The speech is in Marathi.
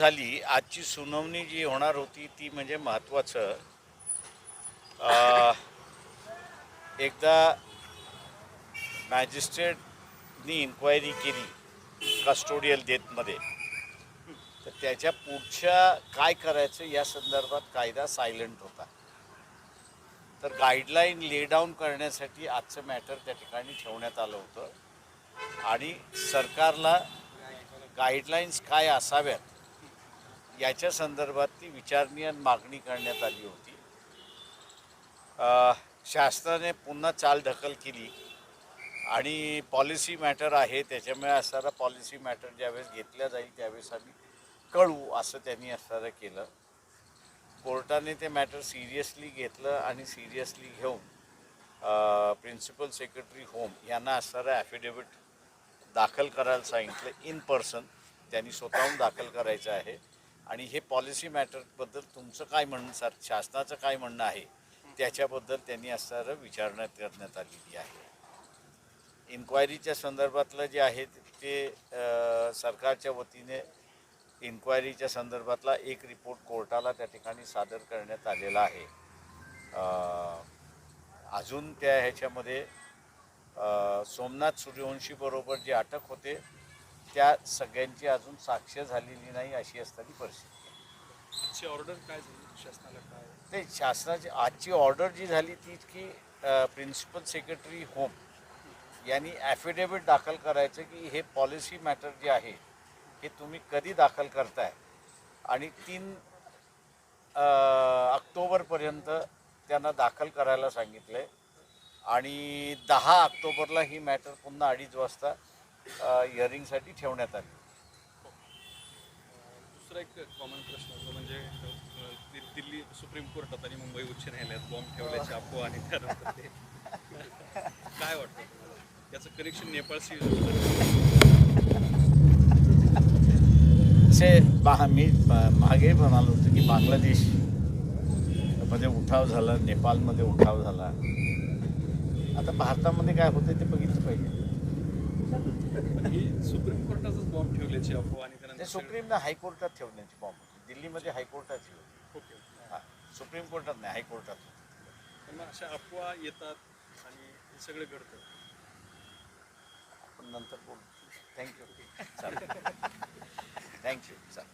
झाली आजची सुनावणी जी होणार होती ती म्हणजे महत्त्वाचं. एकदा मॅजिस्ट्रेटनी इन्क्वायरी केली कस्टोडियल डेथमध्ये. तर त्याच्या पुढच्या काय करायचं या संदर्भात कायदा सायलंट होता. तर गाईडलाईन ले डाऊन करण्यासाठी आजचं मॅटर त्या ठिकाणी ठेवण्यात आलं होतं. आणि सरकारला गाईडलाईन्स काय असाव्यात याच्या संदर्भात ती विचारणी आणि मागणी करण्यात आली होती. शासनाने पुन्हा चालढकल केली आणि पॉलिसी मॅटर आहे त्याच्यामुळे असणारा पॉलिसी मॅटर ज्यावेळेस घेतल्या जाईल त्यावेळेस आम्ही कळवू असं त्यांनी असणारं केलं. कोर्टाने ते मॅटर सिरियसली घेतलं आणि सिरियसली घेऊन प्रिन्सिपल सेक्रेटरी होम यांना असणारं ॲफिडेविट दाखल करायला सांगितलं इन पर्सन त्यांनी स्वतःहून दाखल करायचं आहे. आणि हे पॉलिसी मॅटरबद्दल तुमचं काय म्हणणं सर? शासनाचं काय म्हणणं आहे? त्याच्याबद्दल त्यांनी असणारं विचारणा करण्यात आलेली आहे. इन्क्वायरीच्या संदर्भातलं जे आहे ते सरकारच्या वतीने इन्क्वायरीच्या संदर्भातला एक रिपोर्ट कोर्टाला त्या ठिकाणी सादर करण्यात आलेला आहे. अजून त्या ह्याच्यामध्ये सोमनाथ सूर्यवंशी बरोबर जे अटक होते त्या सगळ्यांची अजून साक्ष झालेली नाही अशी असताना परिस्थिती. आजची ऑर्डर काय झाली शासनाला काय? ते शासनाची आजची ऑर्डर जी झाली ती की प्रिन्सिपल सेक्रेटरी होम यांनी ॲफिडेविट दाखल करायचं की हे पॉलिसी मॅटर जे आहे हे तुम्ही कधी दाखल करताय? आणि तीन ऑक्टोबरपर्यंत त्यांना दाखल करायला सांगितलं आहे आणि दहा ऑक्टोबरला ही मॅटर पुन्हा अडीच वाजता हिअरिंगसाठी ठेवण्यात आली. दुसरा एक कॉमन प्रश्न होता म्हणजे दि- दिल्ली सुप्रीम कोर्टात आणि मुंबई उच्च न्यायालयात बॉम्ब ठेवल्याची अफवा आणि त्यानंतर ते. काय वाटतं तुम्हाला? याचं कनेक्शन नेपाळशी असे बा मी ब- मागे म्हणालो होतो की बांगलादेशमध्ये उठाव झाला नेपाळमध्ये उठाव झाला. आता भारतामध्ये काय होतं ते बघितलं पाहिजे. ही सुप्रीम कोर्टातच बॉम्ब ठेवल्याची अफवा आणि त्यानंतर सुप्रीमनं हायकोर्टात ठेवण्याची बॉम्ब होती. दिल्लीमध्ये हायकोर्टाची होती. ओके हा, सुप्रीम कोर्टात नाही हायकोर्टात होती. पण मग अशा अफवा येतात आणि हे सगळं घडतं. आपण नंतर बोलू. थँक्यू चालेल. थँक्यू चालेल.